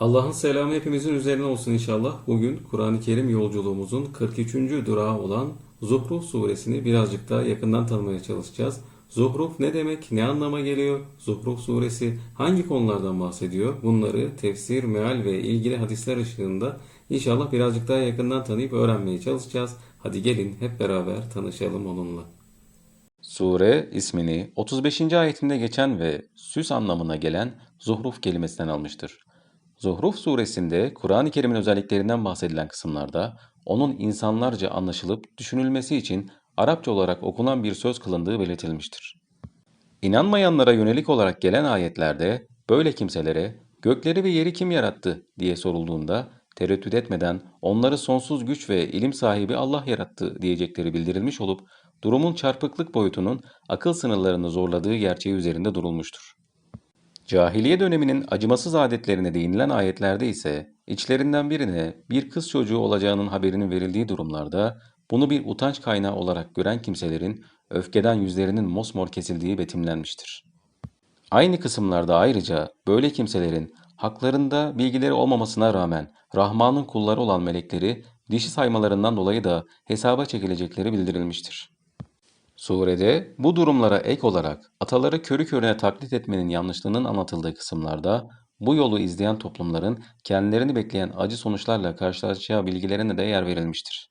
Allah'ın selamı hepimizin üzerine olsun inşallah. Bugün Kur'an-ı Kerim yolculuğumuzun 43. durağı olan Zuhruf suresini birazcık daha yakından tanımaya çalışacağız. Zuhruf ne demek, ne anlama geliyor? Zuhruf suresi hangi konulardan bahsediyor? Bunları tefsir, meal ve ilgili hadisler ışığında inşallah birazcık daha yakından tanıyıp öğrenmeye çalışacağız. Hadi gelin hep beraber tanışalım onunla. Sure ismini 35. ayetinde geçen ve süs anlamına gelen zuhruf kelimesinden almıştır. Zuhruf suresinde Kur'an-ı Kerim'in özelliklerinden bahsedilen kısımlarda onun insanlarca anlaşılıp düşünülmesi için Arapça olarak okunan bir söz kılındığı belirtilmiştir. İnanmayanlara yönelik olarak gelen ayetlerde böyle kimselere gökleri ve yeri kim yarattı diye sorulduğunda tereddüt etmeden onları sonsuz güç ve ilim sahibi Allah yarattı diyecekleri bildirilmiş olup durumun çarpıklık boyutunun akıl sınırlarını zorladığı gerçeği üzerinde durulmuştur. Cahiliye döneminin acımasız adetlerine değinilen ayetlerde ise içlerinden birine bir kız çocuğu olacağının haberinin verildiği durumlarda bunu bir utanç kaynağı olarak gören kimselerin öfkeden yüzlerinin mosmor kesildiği betimlenmiştir. Aynı kısımlarda ayrıca böyle kimselerin haklarında bilgileri olmamasına rağmen Rahman'ın kulları olan melekleri dişi saymalarından dolayı da hesaba çekilecekleri bildirilmiştir. Surede bu durumlara ek olarak ataları körü körüne taklit etmenin yanlışlığının anlatıldığı kısımlarda bu yolu izleyen toplumların kendilerini bekleyen acı sonuçlarla karşılaşacağı bilgilerine de yer verilmiştir.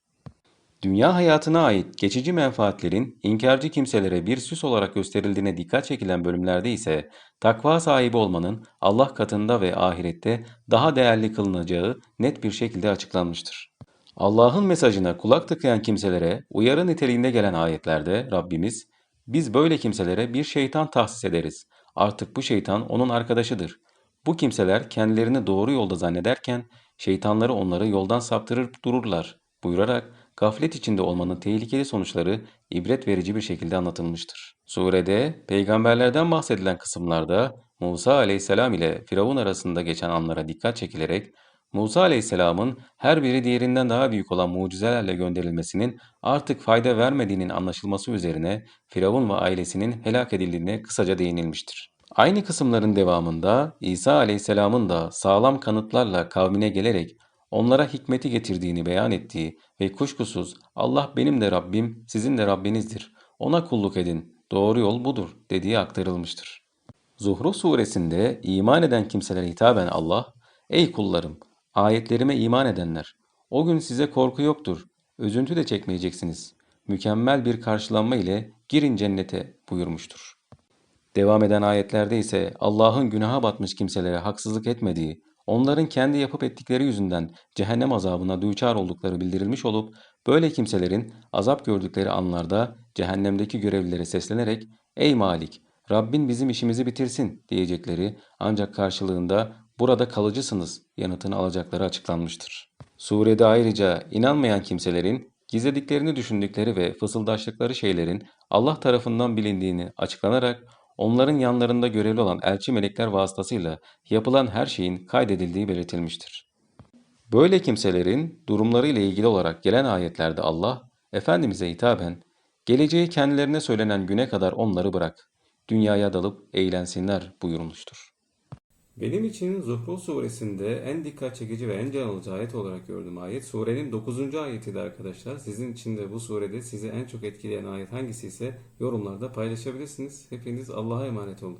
Dünya hayatına ait geçici menfaatlerin inkarcı kimselere bir süs olarak gösterildiğine dikkat çekilen bölümlerde ise takva sahibi olmanın Allah katında ve ahirette daha değerli kılınacağı net bir şekilde açıklanmıştır. Allah'ın mesajına kulak tıkayan kimselere uyarı niteliğinde gelen ayetlerde Rabbimiz, biz böyle kimselere bir şeytan tahsis ederiz. Artık bu şeytan onun arkadaşıdır. Bu kimseler kendilerini doğru yolda zannederken şeytanları onları yoldan saptırır dururlar buyurarak gaflet içinde olmanın tehlikeli sonuçları ibret verici bir şekilde anlatılmıştır. Surede peygamberlerden bahsedilen kısımlarda Musa aleyhisselam ile Firavun arasında geçen anlara dikkat çekilerek Musa aleyhisselamın her biri diğerinden daha büyük olan mucizelerle gönderilmesinin artık fayda vermediğinin anlaşılması üzerine Firavun ve ailesinin helak edildiğine kısaca değinilmiştir. Aynı kısımların devamında İsa aleyhisselamın da sağlam kanıtlarla kavmine gelerek onlara hikmeti getirdiğini beyan ettiği ve kuşkusuz Allah benim de Rabbim sizin de Rabbinizdir. Ona kulluk edin. Doğru yol budur dediği aktarılmıştır. Zuhruf suresinde iman eden kimselere hitaben Allah, Ey kullarım! Ayetlerime iman edenler! O gün size korku yoktur. Üzüntü de çekmeyeceksiniz. Mükemmel bir karşılanma ile girin cennete buyurmuştur. Devam eden ayetlerde ise Allah'ın günaha batmış kimselere haksızlık etmediği, onların kendi yapıp ettikleri yüzünden cehennem azabına düçar oldukları bildirilmiş olup, böyle kimselerin azap gördükleri anlarda cehennemdeki görevlilere seslenerek, Ey Malik! Rabbin bizim işimizi bitirsin diyecekleri ancak karşılığında burada kalıcısınız yanıtını alacakları açıklanmıştır. Surede ayrıca inanmayan kimselerin gizlediklerini düşündükleri ve fısıldaştıkları şeylerin Allah tarafından bilindiğini açıklanarak onların yanlarında görevli olan elçi melekler vasıtasıyla yapılan her şeyin kaydedildiği belirtilmiştir. Böyle kimselerin durumlarıyla ilgili olarak gelen ayetlerde Allah, Efendimiz'e hitaben, geleceği kendilerine söylenen güne kadar onları bırak, dünyaya dalıp eğlensinler buyurmuştur. Benim için Zuhruf suresinde en dikkat çekici ve en can alıcı ayet olarak gördüğüm ayet surenin 9. ayetiydi arkadaşlar. Sizin için de bu surede sizi en çok etkileyen ayet hangisi ise yorumlarda paylaşabilirsiniz. Hepiniz Allah'a emanet olun.